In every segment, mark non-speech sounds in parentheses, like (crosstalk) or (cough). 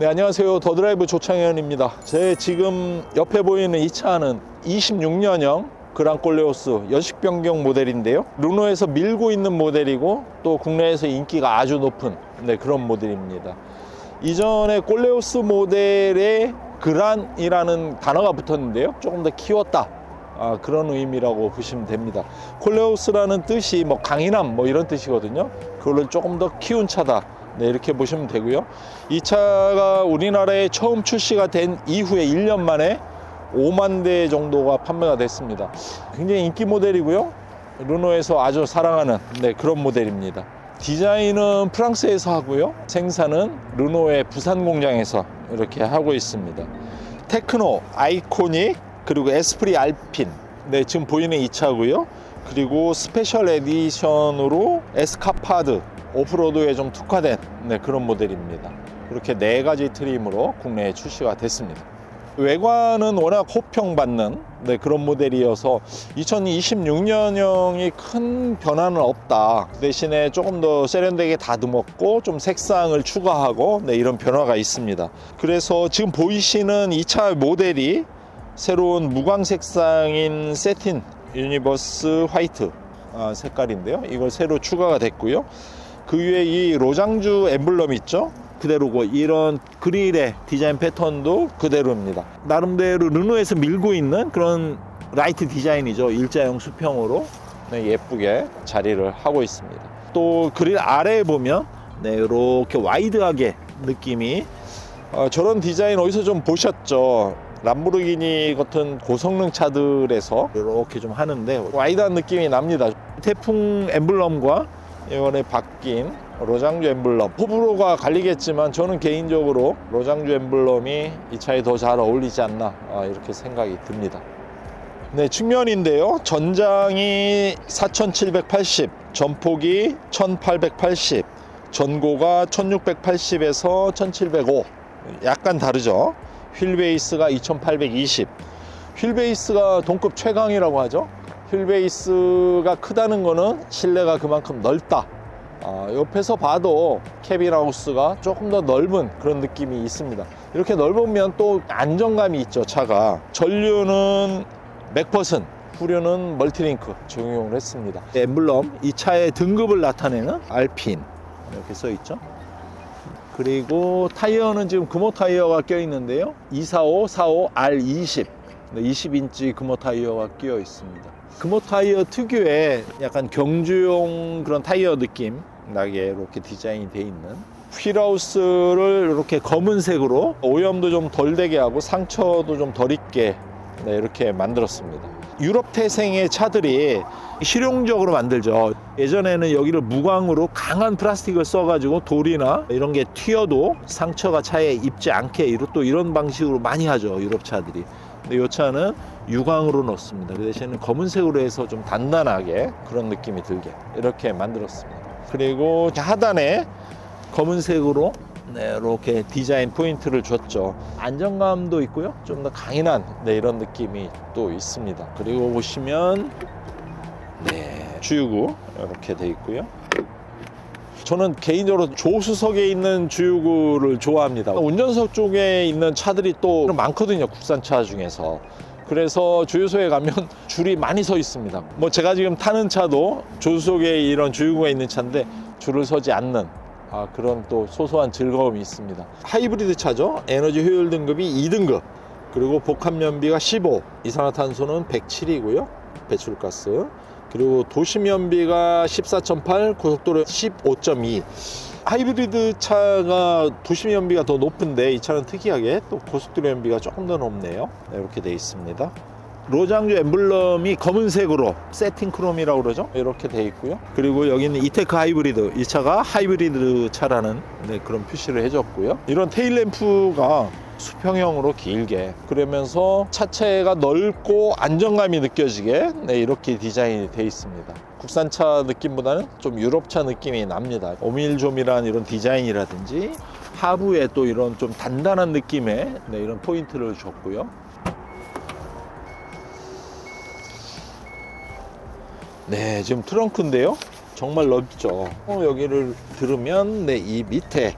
네, 안녕하세요. 더드라이브 조창현입니다. 제 지금 옆에 보이는 이 차는 26년형 그랑콜레오스 연식 변경 모델인데요. 르노에서 밀고 있는 모델이고 또 국내에서 인기가 아주 높은 네, 그런 모델입니다. 이전에 콜레오스 모델에 그란이라는 단어가 붙었는데요. 조금 더 키웠다. 아, 그런 의미라고 보시면 됩니다. 콜레오스라는 뜻이 뭐 강인함 뭐 이런 뜻이거든요. 그걸 조금 더 키운 차다. 네, 이렇게 보시면 되고요. 이 차가 우리나라에 처음 출시가 된 이후에 1년 만에 5만 대 정도가 판매가 됐습니다. 굉장히 인기 모델이고요. 르노에서 아주 사랑하는 네, 그런 모델입니다. 디자인은 프랑스에서 하고요. 생산은 르노의 부산 공장에서 이렇게 하고 있습니다. 테크노, 아이코닉, 그리고 에스프리 알핀. 네, 지금 보이는 이 차고요. 그리고 스페셜 에디션으로 에스카파드, 오프로드에 좀 특화된 네, 그런 모델입니다. 이렇게 네 가지 트림으로 국내에 출시가 됐습니다. 외관은 워낙 호평받는 네, 그런 모델이어서 2026년형이 큰 변화는 없다. 그 대신에 조금 더 세련되게 다듬었고 좀 색상을 추가하고 네, 이런 변화가 있습니다. 그래서 지금 보이시는 이 차 모델이 새로운 무광 색상인 세틴 유니버스 화이트 아, 색깔인데요. 이걸 새로 추가가 됐고요. 그 위에 이 로장주 엠블럼 있죠? 그대로고 이런 그릴의 디자인 패턴도 그대로입니다. 나름대로 르노에서 밀고 있는 그런 라이트 디자인이죠. 일자형 수평으로 네, 예쁘게 자리를 하고 있습니다. 또 그릴 아래에 보면 네, 이렇게 와이드하게 느낌이 어, 저런 디자인 어디서 좀 보셨죠? 람보르기니 같은 고성능 차들에서 이렇게 좀 하는데 와이드한 느낌이 납니다. 태풍 엠블럼과 이번에 바뀐 로장주 엠블럼 호불호가 갈리겠지만 저는 개인적으로 로장주 엠블럼이 이 차에 더 잘 어울리지 않나 아, 이렇게 생각이 듭니다. 네, 측면인데요. 전장이 4780, 전폭이 1880, 전고가 1680에서 1705. 약간 다르죠. 휠 베이스가 2820. 휠 베이스가 동급 최강이라고 하죠. 휠 베이스가 크다는 거는 실내가 그만큼 넓다. 아, 옆에서 봐도 캐빈 하우스가 조금 더 넓은 그런 느낌이 있습니다. 이렇게 넓으면 또 안정감이 있죠, 차가. 전류는 맥퍼슨, 후륜은 멀티링크 적용을 했습니다. 엠블럼, 이 차의 등급을 나타내는 알핀 이렇게 써 있죠. 그리고 타이어는 지금 금호 타이어가 껴 있는데요. 245, 45, R20. 20인치 금호 타이어가 끼어 있습니다. 금호 타이어 특유의 약간 경주용 그런 타이어 느낌 나게 이렇게 디자인이 돼 있는 휠하우스를 이렇게 검은색으로 오염도 좀 덜 되게 하고 상처도 좀 덜 있게 네, 이렇게 만들었습니다. 유럽 태생의 차들이 실용적으로 만들죠. 예전에는 여기를 무광으로 강한 플라스틱을 써가지고 돌이나 이런 게 튀어도 상처가 차에 입지 않게 또 이런 방식으로 많이 하죠. 유럽 차들이. 근데 이 차는 유광으로 넣습니다. 그 대신에 검은색으로 해서 좀 단단하게 그런 느낌이 들게 이렇게 만들었습니다. 그리고 하단에 검은색으로 네, 이렇게 디자인 포인트를 줬죠. 안정감도 있고요. 좀 더 강인한 네, 이런 느낌이 또 있습니다. 그리고 보시면 네, 주유구 이렇게 돼 있고요. 저는 개인적으로 조수석에 있는 주유구를 좋아합니다. 운전석 쪽에 있는 차들이 또 많거든요. 국산차 중에서. 그래서 주유소에 가면 (laughs) 줄이 많이 서 있습니다. 뭐 제가 지금 타는 차도 조수석에 이런 주유구가 있는 차인데 줄을 서지 않는 아, 그런 또 소소한 즐거움이 있습니다. 하이브리드 차죠. 에너지 효율 등급이 2등급. 그리고 복합 연비가 15, 이산화탄소는 107이고요. 배출가스. 그리고 도심 연비가 14.8, 고속도로 15.2. 하이브리드 차가 도심 연비가 더 높은데 이 차는 특이하게 또 고속도로 연비가 조금 더 높네요. 네, 이렇게 돼 있습니다. 로장주 엠블럼이 검은색으로 세팅 크롬이라고 그러죠. 이렇게 돼 있고요. 그리고 여기는 이테크 하이브리드. 이 차가 하이브리드 차라는 네, 그런 표시를 해줬고요. 이런 테일 램프가 수평형으로 길게 그러면서 차체가 넓고 안정감이 느껴지게 네, 이렇게 디자인이 돼 있습니다. 국산차 느낌보다는 좀 유럽차 느낌이 납니다. 오밀조밀한 이런 디자인이라든지 하부에 또 이런 좀 단단한 느낌의 네, 이런 포인트를 줬고요. 네, 지금 트렁크인데요. 정말 넓죠. 어, 여기를 들으면 네, 이 밑에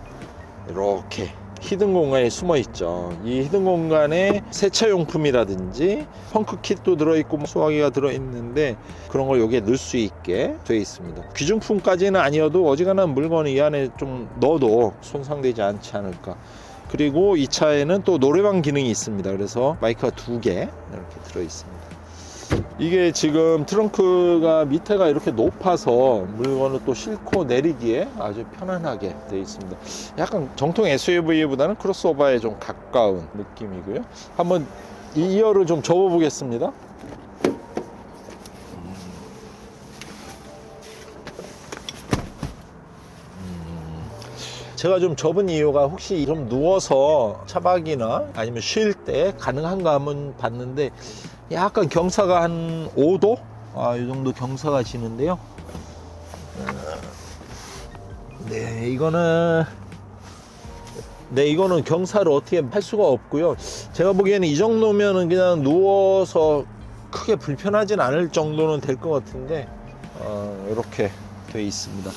이렇게 히든 공간에 숨어 있죠. 이 히든 공간에 세차용품이라든지 펑크 킷도 들어있고 뭐 수화기가 들어있는데 그런 걸 여기에 넣을 수 있게 되어 있습니다. 귀중품까지는 아니어도 어지간한 물건을 이 안에 좀 넣어도 손상되지 않지 않을까. 그리고 이 차에는 또 노래방 기능이 있습니다. 그래서 마이크가 두 개 이렇게 들어 있습니다. 이게 지금 트렁크가 밑에가 이렇게 높아서 물건을 또 싣고 내리기에 아주 편안하게 되어 있습니다. 약간 정통 SUV보다는 크로스오버에 좀 가까운 느낌이고요. 한번 이 이어를 좀 접어 보겠습니다. 제가 좀 접은 이유가 혹시 좀 누워서 차박이나 아니면 쉴 때 가능한가 한번 봤는데 약간 경사가 한 5도? 아, 이 정도 경사가 지는데요. 네, 이거는 네, 이거는 경사를 어떻게 할 수가 없고요. 제가 보기에는 이 정도면은 그냥 누워서 크게 불편하진 않을 정도는 될 것 같은데 어, 이렇게 돼 있습니다.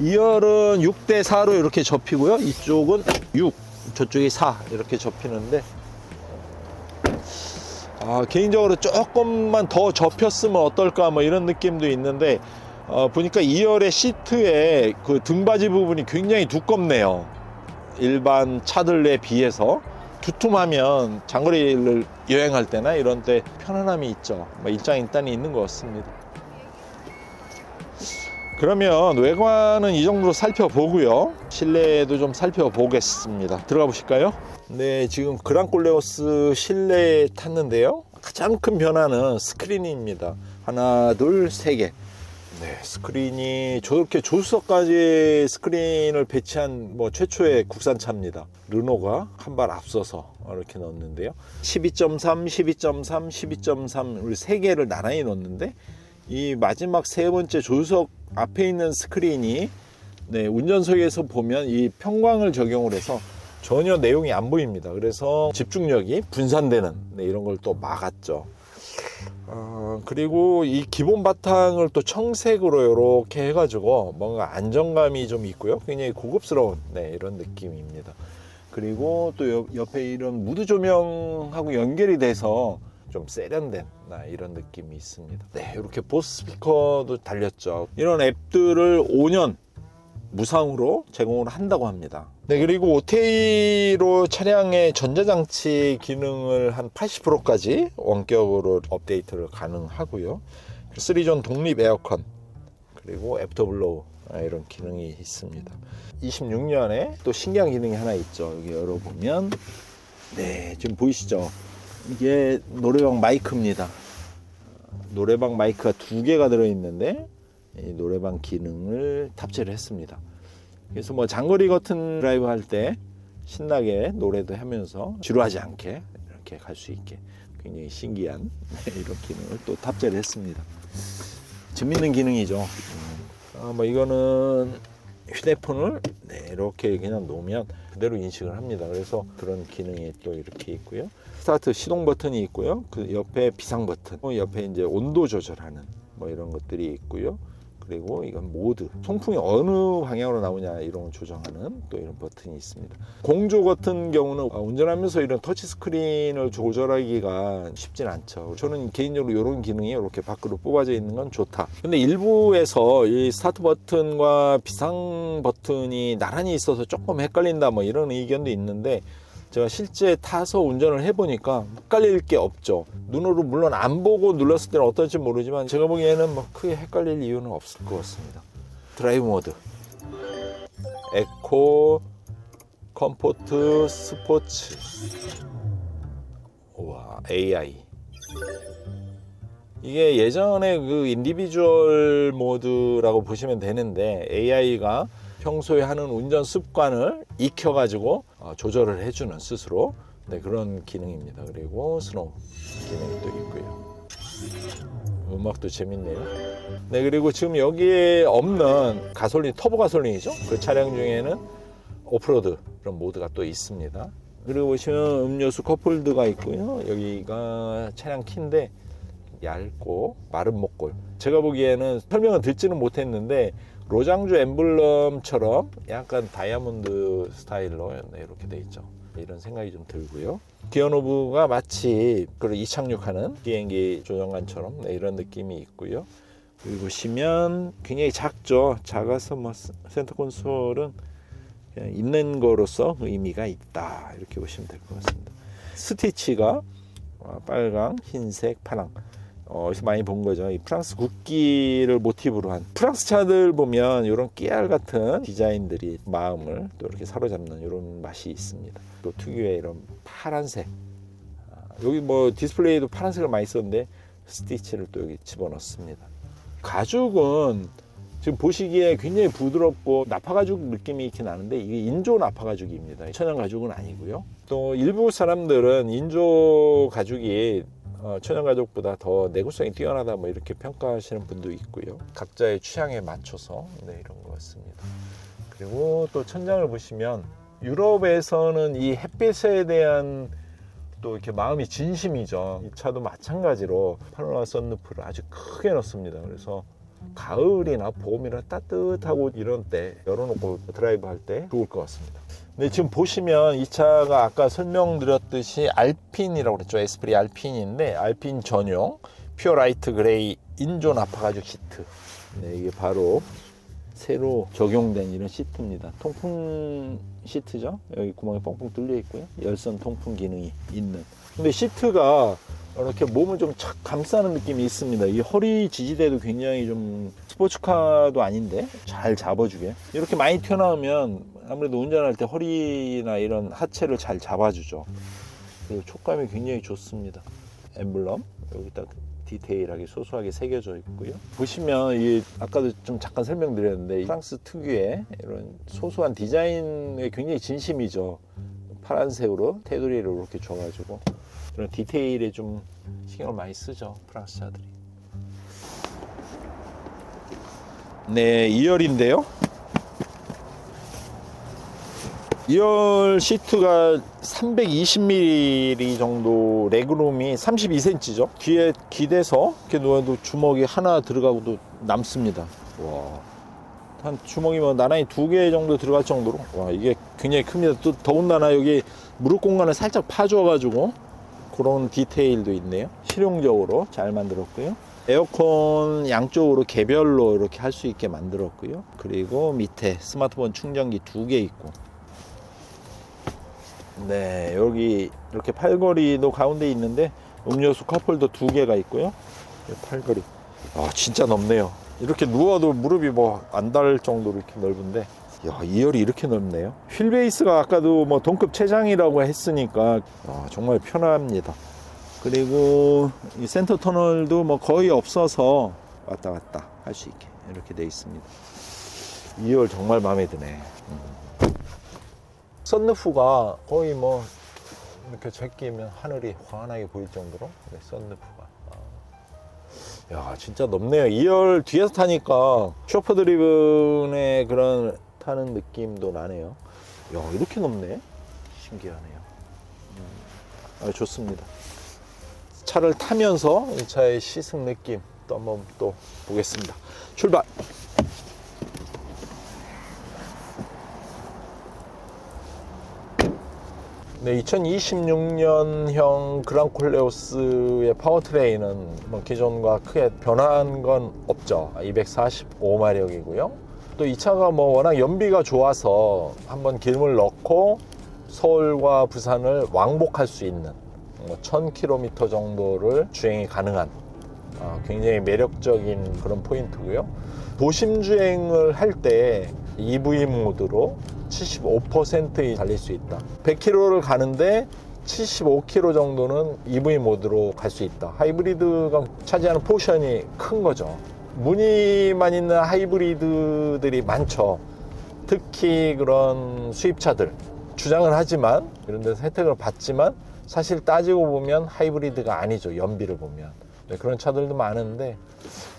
2열은 6대 4로 이렇게 접히고요. 이쪽은 6, 저쪽이 4 이렇게 접히는데 아, 개인적으로 조금만 더 접혔으면 어떨까 뭐 이런 느낌도 있는데 어, 보니까 2열의 시트의 그 등받이 부분이 굉장히 두껍네요. 일반 차들에 비해서 두툼하면 장거리를 여행할 때나 이런 때 편안함이 있죠. 뭐 일장일단이 있는 것 같습니다. 그러면 외관은 이 정도로 살펴보고요. 실내도 좀 살펴보겠습니다. 들어가 보실까요? 네, 지금 그랑콜레오스 실내에 탔는데요. 가장 큰 변화는 스크린입니다. 하나, 둘, 세 개. 네, 스크린이 저렇게 조수석까지 스크린을 배치한 뭐 최초의 국산차입니다. 르노가 한 발 앞서서 이렇게 넣었는데요. 12.3, 12.3, 12.3 우리 세 개를 나란히 넣었는데 이 마지막 세 번째 조수석 앞에 있는 스크린이 네, 운전석에서 보면 이 평광을 적용을 해서 전혀 내용이 안 보입니다. 그래서 집중력이 분산되는 네, 이런 걸 또 막았죠. 어, 그리고 이 기본 바탕을 또 청색으로 이렇게 해가지고 뭔가 안정감이 좀 있고요. 굉장히 고급스러운 네, 이런 느낌입니다. 그리고 또 옆, 옆에 이런 무드 조명하고 연결이 돼서 좀 세련된 나 이런 느낌이 있습니다. 네, 이렇게 보스 스피커도 달렸죠. 이런 앱들을 5년 무상으로 제공을 한다고 합니다. 네, 그리고 오테이로 차량의 전자장치 기능을 한 80%까지 원격으로 업데이트를 가능하고요. 3존 독립 에어컨, 그리고 애프터블로우 아, 이런 기능이 있습니다. 26년에 또 신기한 기능이 하나 있죠. 여기 열어보면 네, 지금 보이시죠? 이게 노래방 마이크입니다. 노래방 마이크가 두 개가 들어있는데 이 노래방 기능을 탑재를 했습니다. 그래서 뭐 장거리 같은 드라이브 할 때 신나게 노래도 하면서 지루하지 않게 이렇게 갈 수 있게 굉장히 신기한 (laughs) 네, 이런 기능을 또 탑재를 했습니다. 재밌는 기능이죠. 음. 아, 뭐 이거는 휴대폰을 네, 이렇게 그냥 놓으면 그대로 인식을 합니다. 그래서 그런 기능이 또 이렇게 있고요. 스타트 시동 버튼이 있고요. 그 옆에 비상 버튼, 어, 옆에 이제 온도 조절하는 뭐 이런 것들이 있고요. 그리고 이건 모드 송풍이 어느 방향으로 나오냐 이런 걸 조정하는 또 이런 버튼이 있습니다 공조 같은 경우는 아, 운전하면서 이런 터치 스크린을 조절하기가 쉽진 않죠 저는 개인적으로 이런 기능이 이렇게 밖으로 뽑아져 있는 건 좋다 근데 일부에서 이 스타트 버튼과 비상 버튼이 나란히 있어서 조금 헷갈린다 뭐 이런 의견도 있는데 제가 실제 타서 운전을 해보니까 헷갈릴 게 없죠. 눈으로 물론 안 보고 눌렀을 때는 어떨지 모르지만 제가 보기에는 뭐 크게 헷갈릴 이유는 없을 것 같습니다. 드라이브 모드, 에코, 컴포트, 스포츠, 와 AI. 이게 예전에 그 인디비주얼 모드라고 보시면 되는데 AI가 평소에 하는 운전 습관을 익혀가지고 어, 조절을 해주는 스스로 네, 그런 기능입니다. 그리고 스노우 기능이 또 있고요. 음악도 재밌네요. 네, 그리고 지금 여기에 없는 가솔린, 터보 가솔린이죠. 그 차량 중에는 오프로드 그런 모드가 또 있습니다. 그리고 보시면 음료수 컵홀드가 있고요. 여기가 차량 키인데 얇고 마른 목골. 제가 보기에는 설명을 듣지는 못했는데 로장주 엠블럼처럼 약간 다이아몬드 스타일로 네, 이렇게 돼 있죠. 이런 생각이 좀 들고요. 기어노브가 마치 그런 이착륙하는 비행기 조정관처럼 네, 이런 느낌이 있고요. 여기 보시면 굉장히 작죠. 작아서 뭐 센터 콘솔은 그냥 있는 거로서 의미가 있다. 이렇게 보시면 될 것 같습니다. 스티치가 어, 빨강, 흰색, 파랑. 어, 어디서 많이 본 거죠. 이 프랑스 국기를 모티브로 한 프랑스 차들 보면 이런 깨알 같은 디자인들이 마음을 또 이렇게 사로잡는 이런 맛이 있습니다. 또 특유의 이런 파란색. 아, 여기 뭐 디스플레이도 파란색을 많이 썼는데 스티치를 또 여기 집어넣습니다. 가죽은 지금 보시기에 굉장히 부드럽고 나파 가죽 느낌이 이렇게 나는데 이게 인조 나파 가죽입니다. 천연 가죽은 아니고요. 또 일부 사람들은 인조 가죽이 어, 천연 가죽보다 더 내구성이 뛰어나다 뭐 이렇게 평가하시는 분도 있고요. 각자의 취향에 맞춰서 네, 이런 것 같습니다. 그리고 또 천장을 보시면 유럽에서는 이 햇빛에 대한 또 이렇게 마음이 진심이죠. 이 차도 마찬가지로 파노라마 썬루프를 아주 크게 넣습니다. 그래서 가을이나 봄이나 따뜻하고 이런 때 열어놓고 드라이브 할 때 좋을 것 같습니다. 근데 지금 보시면 이 차가 아까 설명드렸듯이 알핀이라고 그랬죠. 에스프리 알핀인데 알핀 전용 퓨어 라이트 그레이 인조 나파 가죽 시트. 네, 이게 바로 새로 적용된 이런 시트입니다. 통풍 시트죠. 여기 구멍이 뻥뻥 뚫려 있고요. 열선 통풍 기능이 있는. 근데 시트가 이렇게 몸을 좀 착 감싸는 느낌이 있습니다. 이 허리 지지대도 굉장히 좀 스포츠카도 아닌데 잘 잡아주게. 이렇게 많이 튀어나오면 아무래도 운전할 때 허리나 이런 하체를 잘 잡아주죠. 그리고 촉감이 굉장히 좋습니다. 엠블럼 여기 딱 디테일하게 소소하게 새겨져 있고요. 보시면 이 아까도 좀 잠깐 설명드렸는데 이 프랑스 특유의 이런 소소한 디자인에 굉장히 진심이죠. 파란색으로 테두리를 이렇게 줘가지고 이런 디테일에 좀 신경을 많이 쓰죠 프랑스 차들이. 네, 2열인데요. 2열 시트가 320mm 정도 레그룸이 32cm죠. 뒤에 기대서 이렇게 누워도 주먹이 하나 들어가고도 남습니다. 와. 한 주먹이 뭐 나란히 두 개 정도 들어갈 정도로 와 이게 굉장히 큽니다. 또 더군다나 여기 무릎 공간을 살짝 파줘 가지고 그런 디테일도 있네요. 실용적으로 잘 만들었고요. 에어컨 양쪽으로 개별로 이렇게 할 수 있게 만들었고요. 그리고 밑에 스마트폰 충전기 두 개 있고 네, 여기 이렇게 팔걸이도 가운데 있는데 음료수 컵홀더 두 개가 있고요. 이 팔걸이. 아, 진짜 넓네요. 이렇게 누워도 무릎이 뭐 안 닿을 정도로 이렇게 넓은데 야, 2열이 이렇게 넓네요. 휠베이스가 아까도 뭐 동급 최장이라고 했으니까 아, 정말 편합니다. 그리고 이 센터 터널도 뭐 거의 없어서 왔다 갔다 할 수 있게 이렇게 돼 있습니다. 2열 정말 마음에 드네. 썬루프가 거의 뭐 이렇게 제끼면 하늘이 환하게 보일 정도로 네, 썬루프가. 아. 야 진짜 넓네요. 2열 뒤에서 타니까 쇼퍼 드리븐의 그런 타는 느낌도 나네요. 야 이렇게 넓네? 신기하네요. 음, 아, 좋습니다. 차를 타면서 이 차의 시승 느낌 또 한번 또 보겠습니다. 출발 네, 2026년형 그랑콜레오스의 파워트레인은 뭐 기존과 크게 변한 건 없죠. 245마력이고요. 또 이 차가 뭐 워낙 연비가 좋아서 한번 기름을 넣고 서울과 부산을 왕복할 수 있는 뭐 1000km 정도를 주행이 가능한 어, 굉장히 매력적인 그런 포인트고요. 도심 주행을 할 때 EV 모드로 75% 달릴 수 있다. 100km를 가는데 75km 정도는 EV 모드로 갈 수 있다. 하이브리드가 차지하는 포션이 큰 거죠. 무늬만 있는 하이브리드들이 많죠. 특히 그런 수입차들 주장을 하지만 이런 데서 혜택을 받지만 사실 따지고 보면 하이브리드가 아니죠. 연비를 보면. 네, 그런 차들도 많은데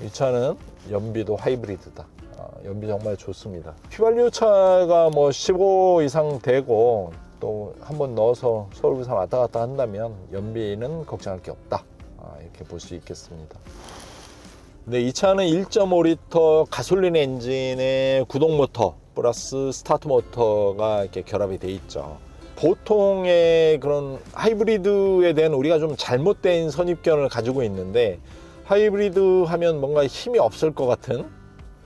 이 차는 연비도 하이브리드다. 아, 연비 정말 좋습니다. 휘발유 차가 뭐 15 이상 되고 또 한 번 넣어서 서울 부산 왔다 갔다 한다면 연비는 걱정할 게 없다. 아, 이렇게 볼 수 있겠습니다. 네, 이 차는 1.5리터 가솔린 엔진의 구동 모터 플러스 스타트 모터가 이렇게 결합이 돼 있죠. 보통의 그런 하이브리드에 대한 우리가 좀 잘못된 선입견을 가지고 있는데 하이브리드 하면 뭔가 힘이 없을 것 같은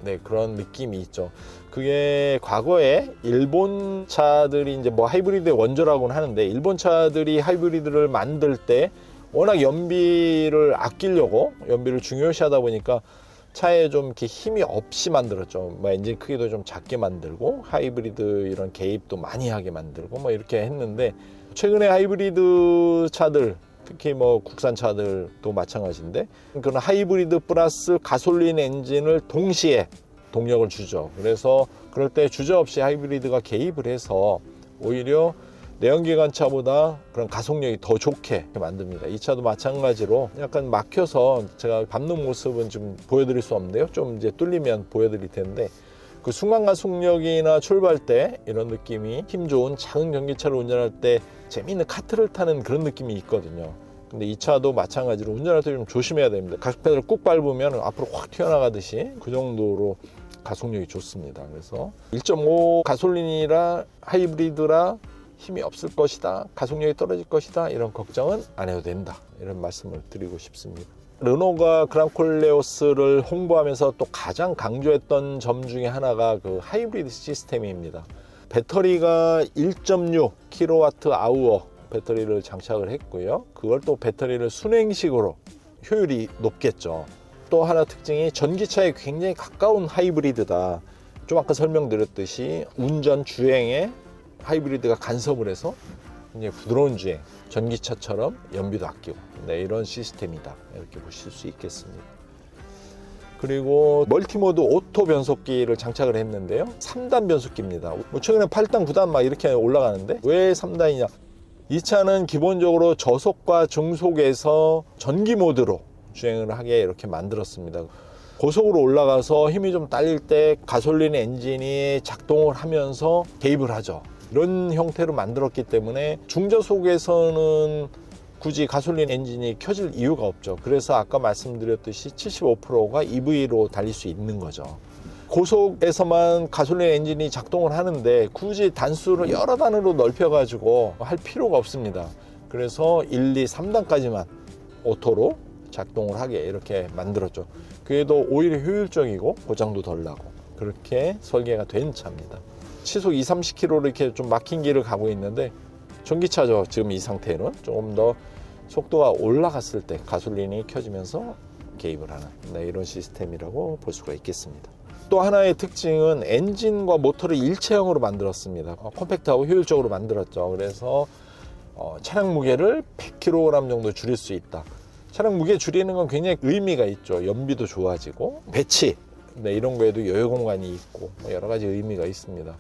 네, 그런 느낌이 있죠. 그게 과거에 일본 차들이 이제 뭐 하이브리드의 원조라고는 하는데 일본 차들이 하이브리드를 만들 때 워낙 연비를 아끼려고 연비를 중요시하다 보니까 차에 좀 이렇게 힘이 없이 만들었죠. 뭐 엔진 크기도 좀 작게 만들고 하이브리드 이런 개입도 많이 하게 만들고 뭐 이렇게 했는데 최근에 하이브리드 차들 특히 뭐 국산 차들도 마찬가지인데 그런 하이브리드 플러스 가솔린 엔진을 동시에 동력을 주죠. 그래서 그럴 때 주저없이 하이브리드가 개입을 해서 오히려 내연기관차보다 그런 가속력이 더 좋게 만듭니다. 이 차도 마찬가지로 약간 막혀서 제가 밟는 모습은 좀 보여드릴 수 없는데요. 좀 이제 뚫리면 보여드릴 텐데 그 순간 가속력이나 출발 때 이런 느낌이 힘 좋은 작은 전기차를 운전할 때 재미있는 카트를 타는 그런 느낌이 있거든요. 근데 이 차도 마찬가지로 운전할 때 좀 조심해야 됩니다. 가속 페달을 꾹 밟으면 앞으로 확 튀어나가듯이 그 정도로 가속력이 좋습니다. 그래서 1.5 가솔린이라 하이브리드라 힘이 없을 것이다. 가속력이 떨어질 것이다. 이런 걱정은 안 해도 된다. 이런 말씀을 드리고 싶습니다. 르노가 그랑콜레오스를 홍보하면서 또 가장 강조했던 점 중에 하나가 그 하이브리드 시스템입니다. 배터리가 1.6 킬로와트 아우어 배터리를 장착을 했고요. 그걸 또 배터리를 순행식으로 효율이 높겠죠. 또 하나 특징이 전기차에 굉장히 가까운 하이브리드다. 좀 아까 설명드렸듯이 운전 주행에 하이브리드가 간섭을 해서 굉장히 부드러운 주행, 전기차처럼 연비도 아끼고 네, 이런 시스템이다. 이렇게 보실 수 있겠습니다. 그리고 멀티모드 오토 변속기를 장착을 했는데요. 3단 변속기입니다. 뭐 최근에 8단, 9단 막 이렇게 올라가는데 왜 3단이냐? 이 차는 기본적으로 저속과 중속에서 전기 모드로 주행을 하게 이렇게 만들었습니다. 고속으로 올라가서 힘이 좀 딸릴 때 가솔린 엔진이 작동을 하면서 개입을 하죠. 이런 형태로 만들었기 때문에 중저속에서는 굳이 가솔린 엔진이 켜질 이유가 없죠. 그래서 아까 말씀드렸듯이 75%가 EV로 달릴 수 있는 거죠. 고속에서만 가솔린 엔진이 작동을 하는데 굳이 단수를 여러 단으로 넓혀가지고 할 필요가 없습니다. 그래서 1, 2, 3단까지만 오토로 작동을 하게 이렇게 만들었죠. 그래도 오히려 효율적이고 고장도 덜 나고 그렇게 설계가 된 차입니다. 시속 2, 30km로 이렇게 좀 막힌 길을 가고 있는데 전기차죠. 지금 이 상태는 조금 더 속도가 올라갔을 때 가솔린이 켜지면서 개입을 하는 네, 이런 시스템이라고 볼 수가 있겠습니다. 또 하나의 특징은 엔진과 모터를 일체형으로 만들었습니다. 어, 컴팩트하고 효율적으로 만들었죠. 그래서 어, 차량 무게를 100kg 정도 줄일 수 있다. 차량 무게 줄이는 건 굉장히 의미가 있죠. 연비도 좋아지고 배치 네, 이런 거에도 여유 공간이 있고 뭐 여러 가지 의미가 있습니다.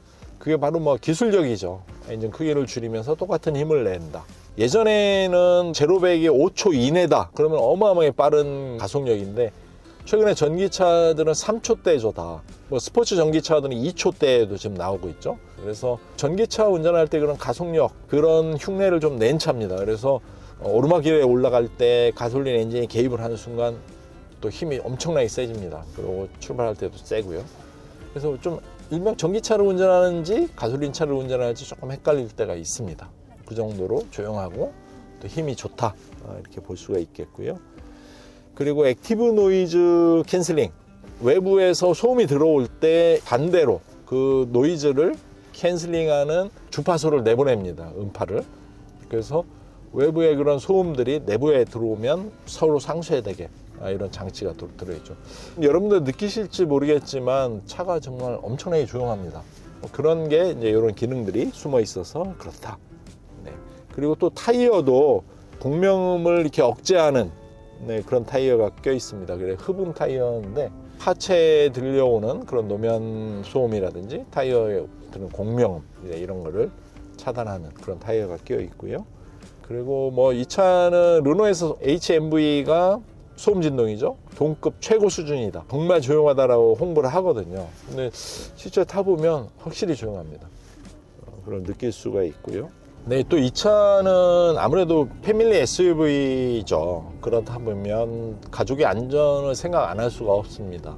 그게 바로 뭐 기술력이죠. 엔진 크기를 줄이면서 똑같은 힘을 낸다. 예전에는 제로백이 5초 이내다. 그러면 어마어마하게 빠른 가속력인데 최근에 전기차들은 3초대죠 다. 뭐 스포츠 전기차들은 2초대에도 지금 나오고 있죠. 그래서 전기차 운전할 때 그런 가속력 그런 흉내를 좀 낸 차입니다. 그래서 어, 오르막길에 올라갈 때 가솔린 엔진이 개입을 하는 순간 또 힘이 엄청나게 세집니다. 그리고 출발할 때도 세고요. 그래서 좀 일명 전기차를 운전하는지 가솔린 차를 운전하는지 조금 헷갈릴 때가 있습니다. 그 정도로 조용하고 또 힘이 좋다 어, 이렇게 볼 수가 있겠고요. 그리고 액티브 노이즈 캔슬링 외부에서 소음이 들어올 때 반대로 그 노이즈를 캔슬링하는 주파수를 내보냅니다. 음파를. 그래서 외부의 그런 소음들이 내부에 들어오면 서로 상쇄되게 아, 이런 장치가 또 들어있죠. 여러분들 느끼실지 모르겠지만 차가 정말 엄청나게 조용합니다. 뭐 그런 게 이제 이런 기능들이 숨어 있어서 그렇다. 네. 그리고 또 타이어도 공명음을 이렇게 억제하는 네, 그런 타이어가 껴 있습니다. 그래 흡음 타이어인데 하체에 들려오는 그런 노면 소음이라든지 타이어에 드는 공명음 이제 이런 거를 차단하는 그런 타이어가 끼어 있고요. 그리고 뭐 이 차는 르노에서 HMV가 소음 진동이죠. 동급 최고 수준이다. 정말 조용하다라고 홍보를 하거든요. 근데 실제 타보면 확실히 조용합니다. 어, 그걸 느낄 수가 있고요. 네, 또 이 차는 아무래도 패밀리 SUV죠. 그렇다 보면 가족의 안전을 생각 안 할 수가 없습니다.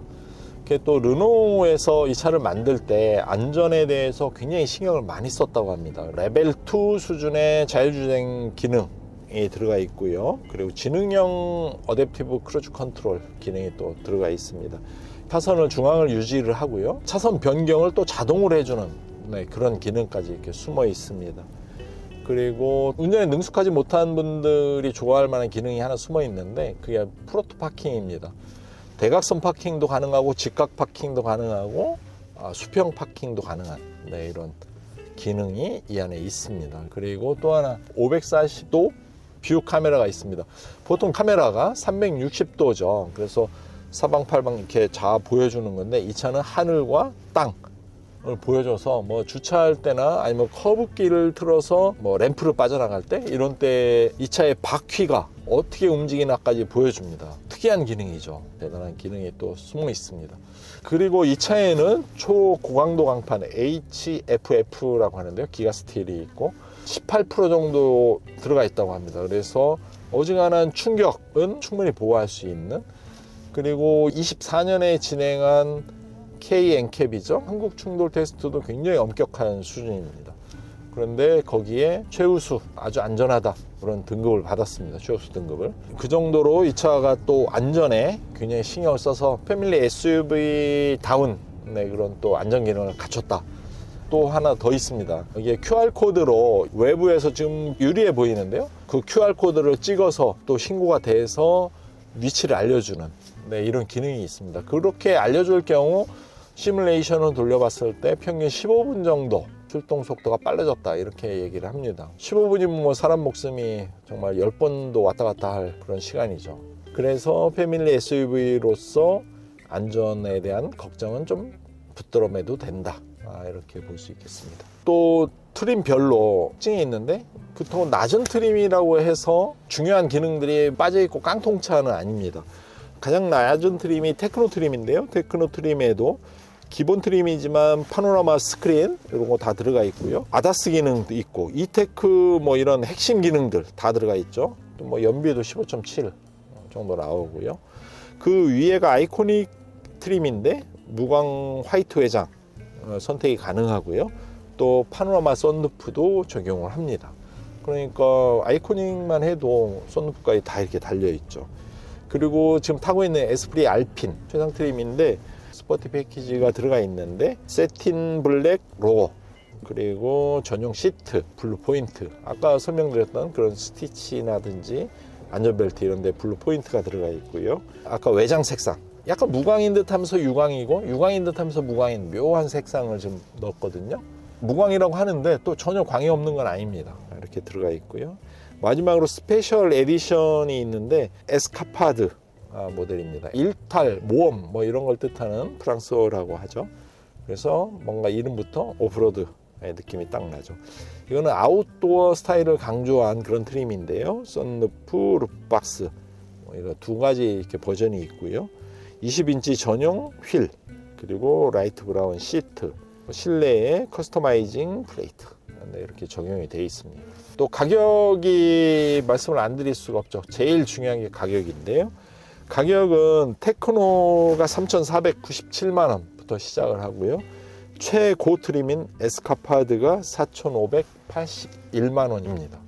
그게 또 르노에서 이 차를 만들 때 안전에 대해서 굉장히 신경을 많이 썼다고 합니다. 레벨 2 수준의 자율주행 기능 이 들어가 있고요. 그리고 지능형 어댑티브 크루즈 컨트롤 기능이 또 들어가 있습니다. 차선을 중앙을 유지를 하고요. 차선 변경을 또 자동으로 해주는 네, 그런 기능까지 이렇게 숨어 있습니다. 그리고 운전에 능숙하지 못한 분들이 좋아할 만한 기능이 하나 숨어 있는데 그게 프로토 파킹입니다. 대각선 파킹도 가능하고 직각 파킹도 가능하고 아, 수평 파킹도 가능한 네, 이런 기능이 이 안에 있습니다. 그리고 또 하나 540도 뷰 카메라가 있습니다. 보통 카메라가 360도죠. 그래서 사방팔방 이렇게 자 보여주는 건데 이 차는 하늘과 땅을 보여줘서 뭐 주차할 때나 아니면 커브길을 틀어서 뭐 램프를 빠져나갈 때 이런 때 이 차의 바퀴가 어떻게 움직이나까지 보여줍니다. 특이한 기능이죠. 대단한 기능이 또 숨어 있습니다. 그리고 이 차에는 초고강도 강판 HFF라고 하는데요. 기가 스틸이 있고 18% 정도 들어가 있다고 합니다. 그래서 어지간한 충격은 충분히 보호할 수 있는 그리고 24년에 진행한 KNCAP이죠. 한국 충돌 테스트도 굉장히 엄격한 수준입니다. 그런데 거기에 최우수 아주 안전하다 그런 등급을 받았습니다. 최우수 등급을. 그 정도로 이 차가 또 안전에 굉장히 신경을 써서 패밀리 SUV 다운 네, 그런 또 안전 기능을 갖췄다. 또 하나 더 있습니다. 이게 QR 코드로 외부에서 지금 유리해 보이는데요. 그 QR 코드를 찍어서 또 신고가 돼서 위치를 알려주는 네, 이런 기능이 있습니다. 그렇게 알려줄 경우 시뮬레이션을 돌려봤을 때 평균 15분 정도 출동 속도가 빨라졌다 이렇게 얘기를 합니다. 15분이면 뭐 사람 목숨이 정말 10번도 왔다 갔다 할 그런 시간이죠. 그래서 패밀리 SUV로서 안전에 대한 걱정은 좀 붙들어매도 된다. 아, 이렇게 볼 수 있겠습니다. 또 트림별로 특징이 있는데 보통 낮은 트림이라고 해서 중요한 기능들이 빠져있고 깡통차는 아닙니다. 가장 낮은 트림이 테크노 트림인데요. 테크노 트림에도 기본 트림이지만 파노라마 스크린 이런 거 다 들어가 있고요. 아다스 기능도 있고 이테크 뭐 이런 핵심 기능들 다 들어가 있죠. 또 뭐 연비도 15.7 정도 나오고요. 그 위에가 아이코닉 트림인데 무광 화이트 외장 어, 선택이 가능하고요. 또 파노라마 썬루프도 적용을 합니다. 그러니까 아이코닉만 해도 썬루프까지 다 이렇게 달려 있죠. 그리고 지금 타고 있는 에스프리 알핀 최상 트림인데 스포티 패키지가 들어가 있는데 세틴 블랙 로고 그리고 전용 시트 블루 포인트 아까 설명드렸던 그런 스티치나든지 안전벨트 이런 데 블루 포인트가 들어가 있고요 아까 외장 색상 약간 무광인 듯 하면서 유광이고 유광인 듯 하면서 무광인 묘한 색상을 좀 넣었거든요 무광이라고 하는데 또 전혀 광이 없는 건 아닙니다 이렇게 들어가 있고요 마지막으로 스페셜 에디션이 있는데 에스카파드 아, 모델입니다. 일탈, 모험 뭐 이런 걸 뜻하는 프랑스어라고 하죠. 그래서 뭔가 이름부터 오프로드 느낌이 딱 나죠. 이거는 아웃도어 스타일을 강조한 그런 트림인데요. 썬루프, 룹박스 뭐 이런 두 가지 이렇게 버전이 있고요. 20인치 전용 휠 그리고 라이트 브라운 시트 실내에 커스터마이징 플레이트 네, 이렇게 적용이 되어 있습니다. 또 가격이 말씀을 안 드릴 수가 없죠. 제일 중요한 게 가격인데요. 가격은 테크노가 3,497만 원부터 시작을 하고요. 최고 트림인 에스카파드가 4,581만 원입니다.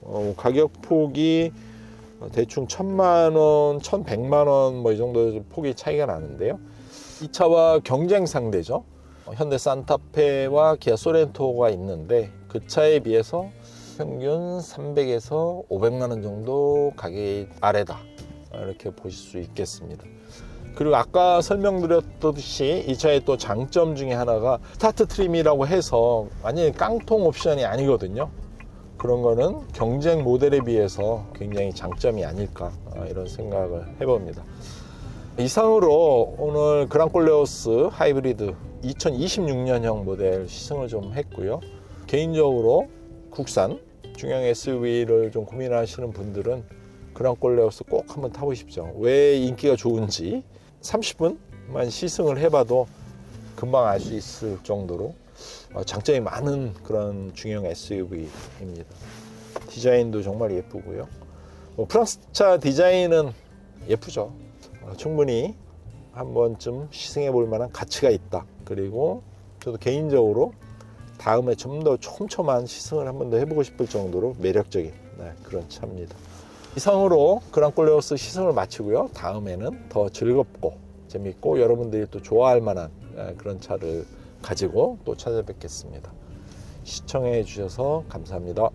어, 가격 폭이 대충 1,000만 원, 1,100만 원 뭐 이 정도 폭이 차이가 나는데요. 이 차와 경쟁 상대죠. 어, 현대 산타페와 기아 소렌토가 있는데 그 차에 비해서 평균 300에서 500만 원 정도 가격이 아래다. 이렇게 보실 수 있겠습니다. 그리고 아까 설명드렸듯이 이 차의 또 장점 중에 하나가 스타트 트림이라고 해서 완전히 깡통 옵션이 아니거든요. 그런 거는 경쟁 모델에 비해서 굉장히 장점이 아닐까 아, 이런 생각을 해봅니다. 이상으로 오늘 그랑콜레오스 하이브리드 2026년형 모델 시승을 좀 했고요. 개인적으로 국산 중형 SUV를 좀 고민하시는 분들은 그랑콜레오스 꼭 한번 타보십시오. 왜 인기가 좋은지 30분만 시승을 해봐도 금방 알 수 있을 정도로 어, 장점이 많은 그런 중형 SUV입니다. 디자인도 정말 예쁘고요. 뭐 프랑스 차 디자인은 예쁘죠. 어, 충분히 한 번쯤 시승해 볼 만한 가치가 있다. 그리고 저도 개인적으로 다음에 좀 더 촘촘한 시승을 한 번 더 해보고 싶을 정도로 매력적인 네, 그런 차입니다. 이상으로 그랑콜레오스 시승을 마치고요. 다음에는 더 즐겁고 재밌고 여러분들이 또 좋아할 만한 네, 그런 차를 가지고 또 찾아뵙겠습니다. 시청해 주셔서 감사합니다.